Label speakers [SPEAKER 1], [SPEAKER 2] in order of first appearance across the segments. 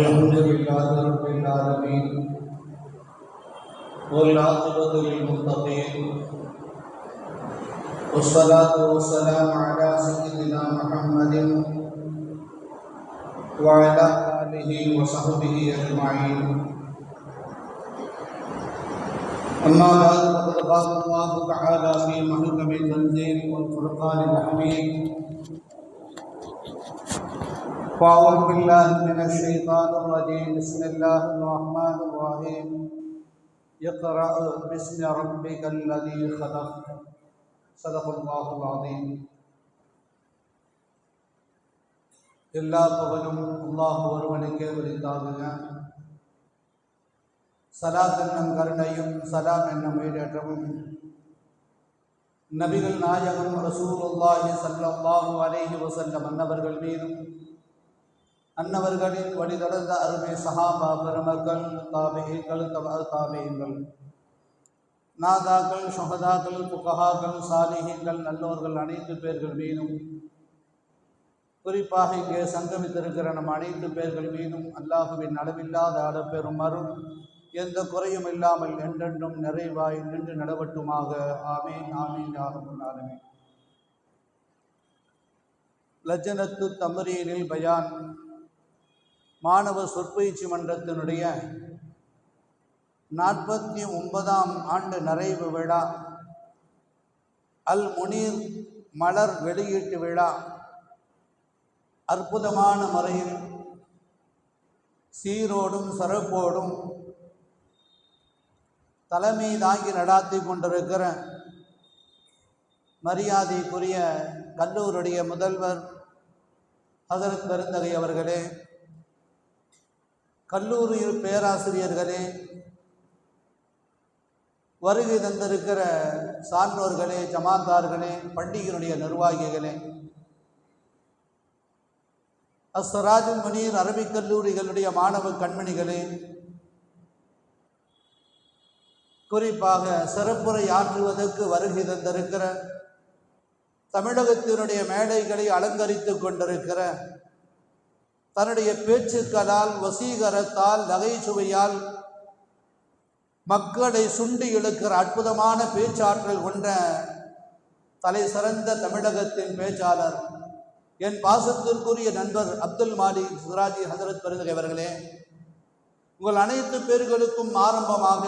[SPEAKER 1] الحمد لله رب العالمين والعاقبة للمتقين. والصلاة والسلام على سيدنا محمد وعلى آله وصحبه أجمعين. أما بعد فقد قال الله تعالى في محكم التنزيل والفرقان الحميد. فأعوذ بالله من الشيطان الرجيم بسم الله الرحمن الرحيم اقرأ باسم ربك الذي خلق صدق الله العظيم எல்லா புகழும் அல்லாஹ் ஒருவனுக்கே உரித்தாகுக சலாத் என்னும் கருணையும் சலாம் என்னும் ஈடேற்றமும் நபிகள் நாயகம் ரசூலுல்லாஹி ஸல்லல்லாஹு அலைஹி வஸல்லம் அன்னவர்கள் மீதும் அன்னவர்களின் வழிதொடர்ந்த அருமை சஹாபா பெருமக்கள் தாபிகள் தபா தாபியங்கள் நாதாக்கள் சுகதாக்கள் புகஹாக்கள் சாலிஹிங்கள் நல்லோர்கள் அனைத்து பேர்கள் மீதும் குறிப்பாக இங்கே சங்கமித்திருக்கிற நம் அனைத்து பேர்கள் மீதும் அல்லாஹுவின் அளவில்லாத அளப்பெறும் அருள் எந்த குறையும் இல்லாமல் என்றென்றும் நிறைவாய் நின்று நடவட்டுமாக. ஆமீன் ஆமீன் யாரும் லஜனத்து தமரீனில் பயான் மாணவ சொற்பயிற்சி மன்றத்தினுடைய நாற்பத்தி ஒன்பதாம் ஆண்டு நிறைவு விழா அல் முனீர் மலர் வெளியீட்டு விழா அற்புதமான முறையில் சீரோடும் சிறப்போடும் தலைமை தாங்கி நடாத்தி கொண்டிருக்கிற மரியாதைக்குரிய கல்லூருடைய முதல்வர் ஹசரத் பெருந்தகை அவர்களே கல்லூரி பேராசிரியர்களே வருகை தந்திருக்கிற சான்றோர்களே ஜமாத்தார்களே பண்டிகையினுடைய நிர்வாகிகளே. அஸ்வராஜ் மணியின் அரபிக் கல்லூரிகளுடைய மாணவ கண்மணிகளே குறிப்பாக சிறப்புரை ஆற்றுவதற்கு வருகை தந்திருக்கிற தமிழகத்தினுடைய மேடைகளை அலங்கரித்து கொண்டிருக்கிற தன்னுடைய பேச்சுக்களால் வசீகரத்தால் நகைச்சுவையால் மக்களை சுண்டி இழுக்கிற அற்புதமான பேச்சாற்றல் கொண்ட தலை சிறந்த தமிழகத்தின் பேச்சாளர் என் பாசத்திற்குரிய நண்பர் அப்துல் மாலி சுராஜி ஹசரத் பெருந்தகை அவர்களே உங்கள் அனைத்து பேர்களுக்கும் ஆரம்பமாக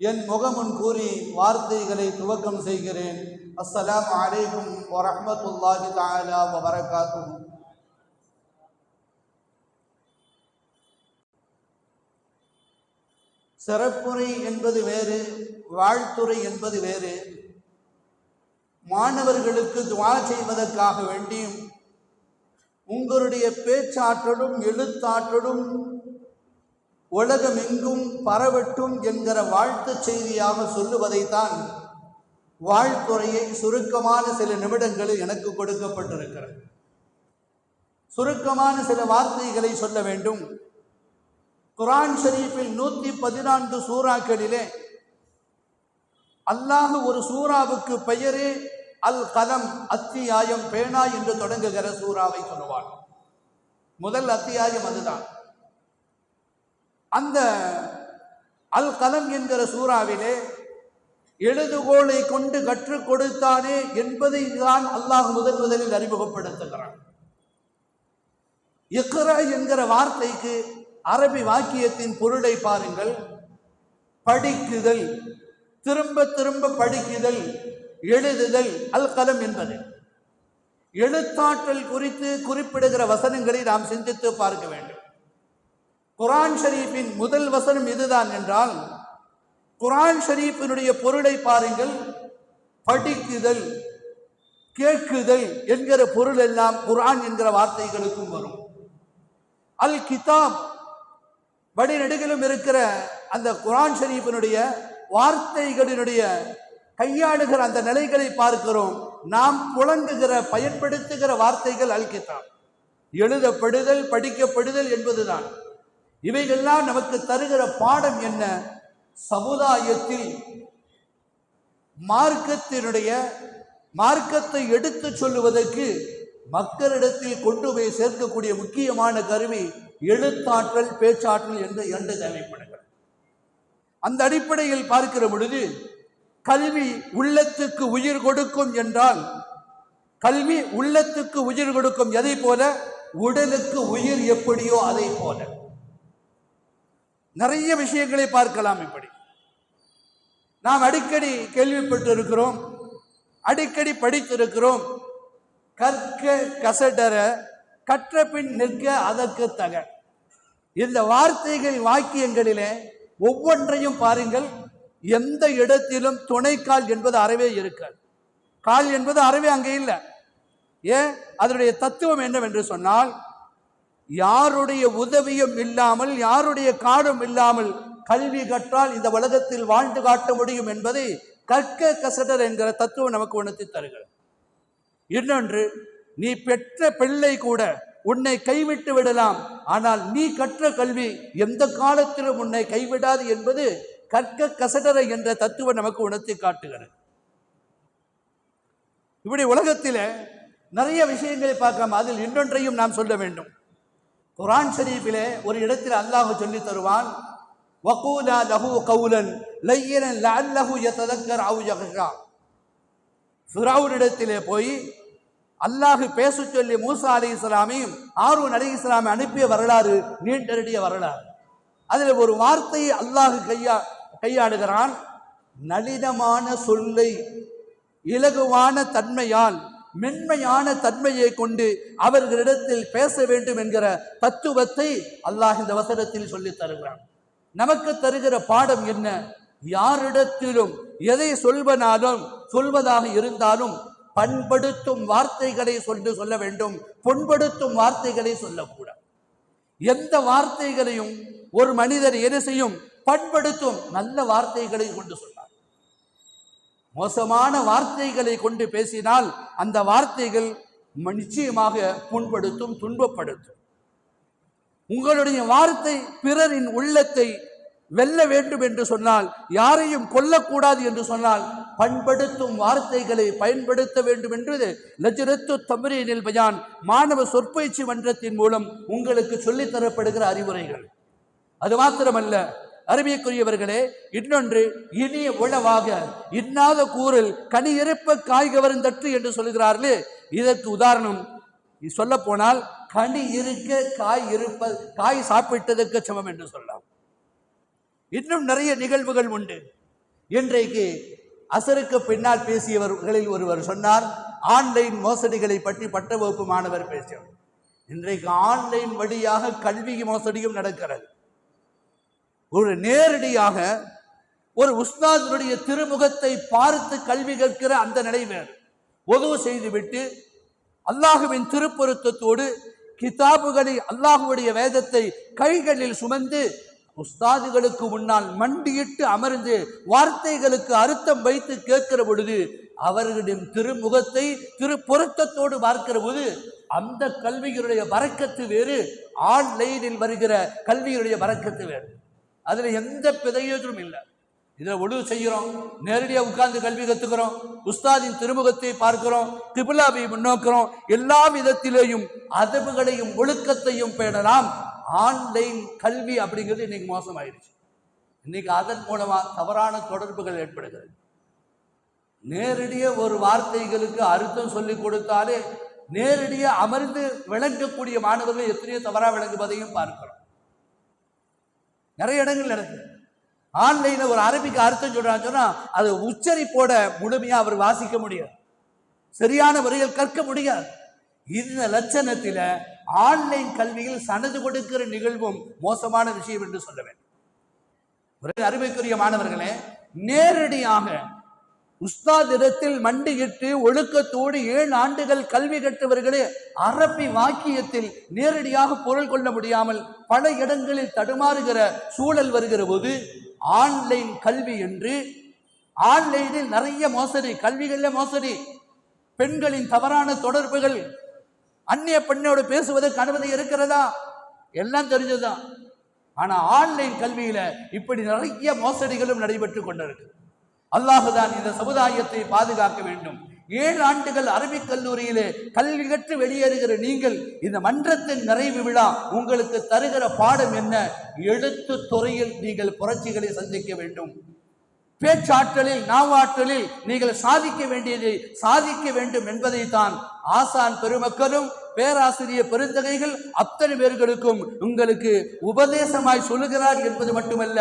[SPEAKER 1] என் முகமுன் கூறி வார்த்தைகளை துவக்கம் செய்கிறேன். அஸ்ஸலாம் அலைக்கும் வரமத்துல்லாஹி தாலா வரகாத்தும் சிறப்புரை என்பது வேறு வாழ்த்துறை என்பது வேறு. மாணவர்களுக்கு துவா செய்வதற்காக வேண்டியும் உங்களுடைய பேச்சாற்றலும் எழுத்தாற்றலும் உலகமெங்கும் பரவட்டும் என்கிற வாழ்த்து செய்தியாக சொல்லுவதைத்தான் வாழ்த்துறையை சுருக்கமான சில நிமிடங்களில் எனக்கு கொடுக்கப்பட்டிருக்கிறது. சுருக்கமான சில வார்த்தைகளை சொல்ல வேண்டும். குரான் ஷரீஃபில் நூற்றி பதினான்கு சூறாக்களிலே அல்லாஹ் ஒரு சூறாவுக்கு பெயரே அல் கலம் அத்தியாயம் பேனா என்று தொடங்குகிற சூறாவை சொல்லுவார் முதல் அத்தியாயம் அதுதான். அந்த அல் கலம் என்கிற சூறாவிலே எழுதுகோலை கொண்டு கற்றுக் கொடுத்தானே என்பதை தான் அல்லாஹ் முதல் முதலில் அறிமுகப்படுத்துகிறான். இக்ர என்கிற வார்த்தைக்கு அரபி வாக்கியத்தின் பொருளை பாருங்கள். படிக்குதல் திரும்ப திரும்ப படிக்குதல் எழுதுதல் அல் கலம் என்பது. எழுத்தாற்றல் குறித்து குறிப்பிடுகிற வசனங்களை நாம் சிந்தித்து பார்க்க வேண்டும். குரான் ஷரீஃபின் முதல் வசனம் இதுதான் என்றால் குரான் ஷரீஃபினுடைய பொருளை பாருங்கள். படிக்குதல் கேட்குதல் என்கிற பொருள் எல்லாம் குரான் என்கிற வார்த்தைகளுக்கும் வரும். அல் கிதாப் வழிநெடுகிலும் இருக்கிற அந்த குரான் ஷரீஃபினுடைய வார்த்தைகளினுடைய கையாளுகிற அந்த நிலைகளை பார்க்கிறோம். நாம் புழங்குகிற பயன்படுத்துகிற வார்த்தைகள் அல் எழுதப்படுதல் படிக்கப்படுதல் என்பதுதான். இவைகள்லாம் நமக்கு தருகிற பாடம் என்ன? சமுதாயத்தில் மார்க்கத்தினுடைய மார்க்கத்தை எடுத்துச் சொல்லுவதற்கு மக்களிடத்தில் கொண்டு போய் சேர்க்கக்கூடிய முக்கியமான கருவி எழுத்தாற்றல் பேச்சாற்றல் என்று இரண்டு தேவைப்படுகிறது. அந்த அடிப்படையில் பார்க்கிற பொழுது கல்வி உள்ளத்துக்கு உயிர் கொடுக்கும் என்றால் கல்வி உள்ளத்துக்கு உயிர் கொடுக்கும் எதை போல? உடலுக்கு உயிர் எப்படியோ அதை போல. நிறைய விஷயங்களை பார்க்கலாம் இப்படி. நாம் அடிக்கடி கேள்விப்பட்டிருக்கிறோம் அடிக்கடி படித்திருக்கிறோம் கற்க கசடர கற்ற பின் நிற்க அதற்கு தக. இந்த வார்த்தைகள் வாக்கியங்களிலே ஒவ்வொன்றையும் பாருங்கள். எந்த இடத்திலும் துணைக்கால் என்பது அறவே இருக்காது. கால் என்பது அறவே அங்கே இல்லை. ஏன்? அதனுடைய தத்துவம் என்னவென்று சொன்னால் யாருடைய உதவியும் இல்லாமல் யாருடைய காடும் இல்லாமல் கல்வி கற்றால் இந்த உலகத்தில் வாழ்ந்து காட்ட முடியும் என்பதை கற்க கசடர் என்கிற தத்துவம் நமக்கு உணர்த்தி தருகிறது. இன்னொன்று நீ பெற்ற பிள்ளை கூட உன்னை கைவிட்டு விடலாம். ஆனால் நீ கற்ற கல்வி எந்த காலத்திலும் உன்னை கைவிடாது என்பது கற்க கசடரை என்ற தத்துவம் நமக்கு உணர்த்தி காட்டுகிறது. இப்படி உலகத்தில் நிறைய விஷயங்களை பார்க்கலாம் அதில் இன்னொன்றையும் நாம் சொல்ல வேண்டும். குரான் ஷரீஃபிலே ஒரு இடத்தில் அல்லாஹ் சொல்லி தருவான் வகூலா லஹு கவுலன் லையனன் லஹு யதக்கர் அவு யஹ்ஷா ஃபிரௌனிடத்திலே போய் அல்லாஹ் பேச சொல்லி மூசா அலி இஸ்லாமையும் ஆர்வன் அலி இஸ்லாமை அனுப்பிய வரலாறு நீண்டருடைய வரலாறு. அதில் ஒரு வார்த்தையை அல்லாஹு கையா கையாடுகிறான் நளினமான சொல்லை இலகுவான தன்மையால் மென்மையான தன்மையை கொண்டு அவர்களிடத்தில் பேச வேண்டும் என்கிற தத்துவத்தை அல்லாஹ் இந்த வசனத்தில் சொல்லித் தருகிறான். நமக்கு தருகிற பாடம் என்ன? யாரிடத்திலும் எதை சொல்வனாலும் சொல்வதாக இருந்தாலும் பண்படுத்தும் வார்த்தைகளை சொல்லி சொல்ல வேண்டும். புண்படுத்தும் வார்த்தைகளை சொல்லக்கூடாது. எந்த வார்த்தைகளையும் ஒரு மனிதர் என்ன செய்யும்? பண்படுத்தும் நல்ல வார்த்தைகளை கொண்டு சொன்னார். மோசமான வார்த்தைகளை கொண்டு பேசினால் அந்த வார்த்தைகள் நிச்சயமாக புண்படுத்தும் துன்பப்படுத்தும். உங்களுடைய வார்த்தை பிறரின் உள்ளத்தை வெல்ல வேண்டும் என்று சொன்னால் யாரையும் கொல்லக்கூடாது என்று சொன்னால் பண்படுத்தும் வார்த்தைகளை பயன்படுத்த வேண்டும் என்று லஜ்ரத்து தம்ரீனில் பயான் மாணவ சொற்பயிற்சி மன்றத்தின் மூலம் உங்களுக்கு சொல்லித்தரப்படுகிற அறிவுரைகள். அது மாத்திரமல்ல அருமைக்குரியவர்களே இன்னொன்று இனிய உளவாக இன்னாத கூறில் கனி இறப்ப காய் என்று சொல்கிறார்களே இதற்கு உதாரணம் சொல்ல போனால் கனி இருக்க காய் இருப்ப காய் சாப்பிட்டதற்கு சமம் என்று சொல்லலாம். இன்னும் நிறைய நிகழ்வுகள் உண்டு. இன்றைக்கு அசருக்கு பின்னால் பேசியவர்களில் ஒருவர் சொன்னார் ஆன்லைன் மோசடிகளை பற்றி பட்ட வகுப்பு மாணவர் பேசியவர். இன்றைக்கு ஆன்லைன் வழியாக கல்வி மோசடியும் நடக்கிறது. ஒரு நேரடியாக ஒரு உஸ்தாதனுடைய திருமுகத்தை பார்த்து கல்வி கற்கிற அந்த நிலை வேறு. உதவு செய்துவிட்டு அல்லாஹுவின் திருப்பொருத்தத்தோடு கிதாபுகளை அல்லாஹுடைய வேதத்தை கைகளில் சுமந்து உஸ்தாதுகளுக்கு முன்னால் மண்டியிட்டு அமர்ந்து வார்த்தைகளுக்கு அர்த்தம் வைத்து கேட்கிற பொழுது அவர்களின் திருமுகத்தை திருப்பொருத்தத்தோடு பார்க்கிற போது அந்த கல்வியினுடைய வரக்கத்து வேறு ஆன்லைனில் வருகிற கல்வியுடைய வரக்கத்து வேறு. அதில் எந்த பிரயோஜனமும் இல்லை. இதில் ஒழுவு செய்கிறோம் நேரடியாக உட்கார்ந்து கல்வி கற்றுக்கிறோம் உஸ்தாதின் திருமுகத்தை பார்க்கிறோம் திபுலாவை முன்னோக்கிறோம் எல்லா விதத்திலேயும் அதவுகளையும் ஒழுக்கத்தையும் பேணலாம். ஆன்லைன் கல்வி அப்படிங்கிறது இன்னைக்கு மோசமாயிருச்சு இன்னைக்கு அதன் மூலமாக தவறான தொடர்புகள் ஏற்படுகிறது. நேரடியாக ஒரு வார்த்தைகளுக்கு அர்த்தம் சொல்லி கொடுத்தாலே நேரடியாக அமர்ந்து விளங்கக்கூடிய மாணவர்கள் எத்தனையோ தவறாக விளங்குவதையும் பார்க்கிறோம். நிறைய இடங்கள் நடக்குது. ஆன்லைனில் ஒரு அரபிக்கு அர்த்தம் சொல்கிறாங்க சொன்னால் அது உச்சரிப்போட முழுமையாக அவர் வாசிக்க முடியாது. சரியான முறையில் கற்க முடியாது. இந்த லட்சணத்தில் ஆன்லைன் கல்வியில் சனது கொடுக்கிற நிகழ்வும் மோசமான விஷயம் என்று சொல்ல வேண்டும். ஒரு அருமைக்குரிய மாணவர்களே நேரடியாக உஸ்தாதிடத்தில் மண்டியிட்டு ஒழுக்கத்தோடு ஏழு ஆண்டுகள் கல்வி கற்றவர்களே அரபி வாக்கியத்தில் நேரடியாக பொருள் கொள்ள முடியாமல் பல இடங்களில் தடுமாறுகிற சூழல் வருகிற போது ஆன்லைன் கல்வி என்று ஆன்லைனில் நிறைய மோசடி கல்விகளில் மோசடி பெண்களின் தவறான தொடர்புகள் அந்நிய பெண்ணோடு பேசுவதற்கு அனுமதி இருக்கிறதா? எல்லாம் தெரிஞ்சதுதான். ஆனா ஆன்லைன் கல்வியில இப்படி நிறைய மோசடிகளும் நடைபெற்று கொண்டிருக்கு. அல்லாஹுதான் இந்த சமுதாயத்தை பாதுகாக்க வேண்டும். ஏழு ஆண்டுகள் அரபிக் கல்லூரியிலே கல்வி கற்று வெளியேறுகிற நீங்கள் இந்த மன்றத்தின் நிறைவு விழா உங்களுக்கு தருகிற பாடம் என்ன? எழுத்து துறையில் நீங்கள் புரட்சிகளை சந்திக்க வேண்டும். பேச்சாற்றலில் நாவாற்றலில் நீங்கள் சாதிக்க வேண்டியதை சாதிக்க வேண்டும் என்பதைத்தான் ஆசான் பெருமக்களும் பேராசிரியர் பெருந்தகைகள் அத்தனை பேர்களுக்கும் உங்களுக்கு உபதேசமாய் சொல்லுகிறார் என்பது மட்டுமல்ல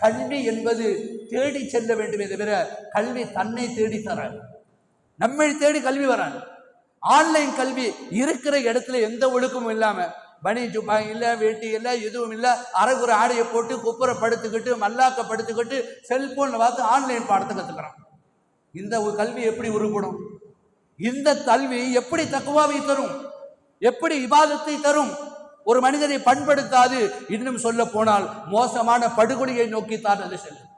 [SPEAKER 1] கல்வி என்பது தேடி செல்ல வேண்டுமே தவிர கல்வி தன்னை தேடி தர நம்மை தேடி கல்வி வரான் ஆன்லைன் கல்வி இருக்கிற இடத்துல எந்த ஒழுக்கமும் இல்லாம பனி ஜுப்பா இல்லை வேட்டி இல்லை எதுவும் இல்லை அரைகுறை ஆடையை போட்டு குப்புரை படுத்துக்கிட்டு மல்லாக்க படுத்துக்கிட்டு செல்போனில் பார்த்து ஆன்லைன் பாடத்தை கற்றுக்கிறான் இந்த ஒரு கல்வி எப்படி உருப்படும்? இந்த கல்வி எப்படி தக்குவாவை தரும்? எப்படி விவாதத்தை தரும்? ஒரு மனிதனை பண்படுத்தாது இன்னும் சொல்ல போனால் மோசமான படுகொலையை நோக்கித்தான் அது செல்லும்.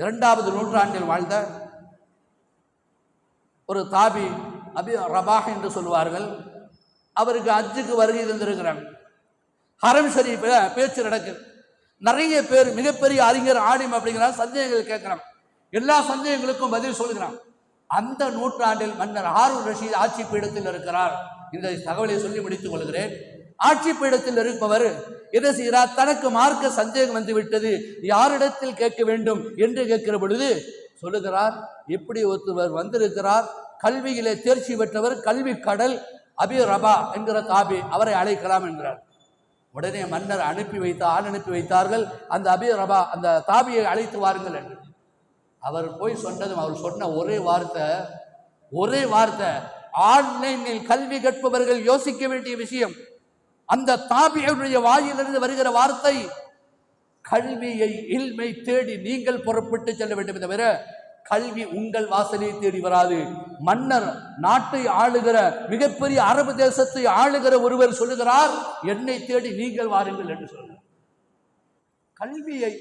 [SPEAKER 1] இரண்டாவது நூற்றாண்டில் வாழ்ந்த ஒரு தாபி அபி ரபாஹ் என்று சொல்வார்கள் அவருக்கு அஜுக்கு வருகை தந்திருக்கிறாங்க. ஹரம் ஷரீஃபில் பேச்சு நடக்குது. நிறைய பேர் மிகப்பெரிய அறிஞர் ஆடிம் அப்படிங்கிற சந்தேகங்கள் கேட்குறான் எல்லா சந்தேகங்களுக்கும் பதில் சொல்கிறான். அந்த நூற்றாண்டில் மன்னர் ஹாரூன் ரஷீத் ஆட்சி பீடத்தில் இருக்கிறார். இந்த தகவலை சொல்லி முடித்துக் கொள்கிறேன். ஆட்சி பீடத்தில் இருப்பவர் என்ன செய்கிறார்? தனக்கு மார்க்க சந்தேகம் வந்துவிட்டது யாரிடத்தில் கேட்க வேண்டும் என்று கேட்கிற பொழுது சொல்லுகிறார் எப்படி ஒருத்தவர் வந்திருக்கிறார். கல்வியிலே தேர்ச்சி பெற்றவர் கல்வி கடல் அபி ரபா என்கிற தாபி அவரை அழைக்கலாம் என்கிறார். உடனே மன்னர் அனுப்பி வைத்த ஆள் அனுப்பி வைத்தார்கள். அந்த அபி ரபா அந்த தாபியை அழைத்து வாருங்கள் என்று. அவர் போய் சொன்னதும் அவர் சொன்ன ஒரே வார்த்தை ஒரே வார்த்தை ஆன்லைனில் கல்வி கற்பவர்கள் யோசிக்க வேண்டிய விஷயம். அந்த தாபியனுடைய வாயிலிருந்து வருகிற வார்த்தை கல்வியை இல்மை தேடி நீங்கள் புறப்பட்டு செல்ல வேண்டும் தவிர கல்வி உங்கள் வாசலை தேடி வராது. மன்னர் நாட்டை ஆளுகிற மிகப்பெரிய அரபு தேசத்தை ஆளுகிற ஒருவர் சொல்லுகிறார் என்னை தேடி நீங்கள் வாருங்கள் என்று சொல்கிறார் கல்வியை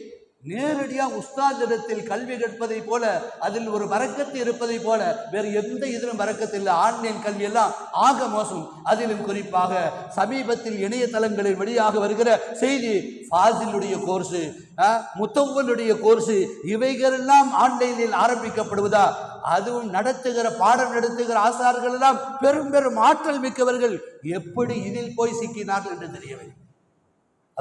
[SPEAKER 1] நேரடியாக உஸ்தாதிடத்தில் கல்வி கற்பதை போல அதில் ஒரு வரக்கத்து இருப்பதை போல வேறு எந்த இதிலும் வரக்கத்து இல்லை. ஆன்லைன் கல்வி எல்லாம் ஆக மோசம். அதிலும் குறிப்பாக சமீபத்தில் இணையதளங்களில் வெளியாக வருகிற செய்தி ஃபாசிலுடைய கோர்ஸு முத்தவனுடைய கோர்ஸு இவைகளெல்லாம் ஆன்லைனில் ஆரம்பிக்கப்படுவதா? அதுவும் நடத்துகிற பாடம் நடத்துகிற ஆசார்கள் எல்லாம் பெரும் பெரும் ஆற்றல் மிக்கவர்கள் எப்படி இதில் போய் சிக்கினார்கள் என்று தெரியவில்லை.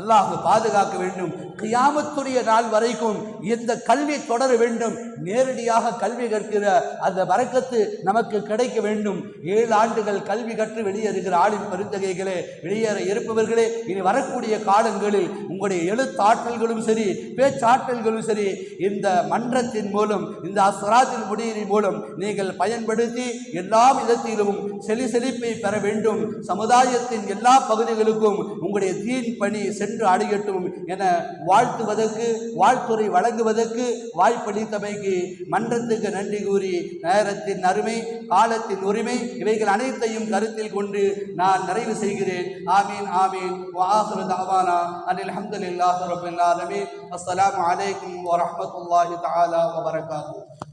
[SPEAKER 1] அல்லாஹ் பாதுகாக்க வேண்டும். கியாமத்துடைய நாள் வரைக்கும் இந்த கல்வி தொடர வேண்டும். நேரடியாக கல்வி கற்கிற அந்த வரக்கத்து நமக்கு கிடைக்க வேண்டும். ஏழு ஆண்டுகள் கல்வி கற்று வெளியேறுகிற ஆளின் பெருந்தகைகளே வெளியேற இருப்பவர்களே இனி வரக்கூடிய காலங்களில் உங்களுடைய எழுத்தாற்றல்களும் சரி பேச்சாற்றல்களும் சரி இந்த மன்றத்தின் மூலம் இந்த அஸ்வராஜின் முடியின் மூலம் நீங்கள் பயன்படுத்தி எல்லா விதத்திலும் செலி செழிப்பை பெற வேண்டும். சமுதாயத்தின் எல்லா பகுதிகளுக்கும் உங்களுடைய தீன் பணி சென்று அடையட்டும் என வாழ்த்துவதற்கு வாழ்த்துறை வழங்குவதற்கு வாய்ப்பளித்தமைக்கு மன்றத்துக்கு நன்றி கூறி நேரத்தின் அருமை காலத்தின் உரிமை இவைகள் அனைத்தையும் கருத்தில் கொண்டு நான் நிறைவு செய்கிறேன். ஆமீன் ஆமீன். வாஹிரு தாவானா அனில் அஹமதுல்லாஹி ரபில் அஸ்லாம் வலைக்கம் அலைக்கும் தாலா தஆலா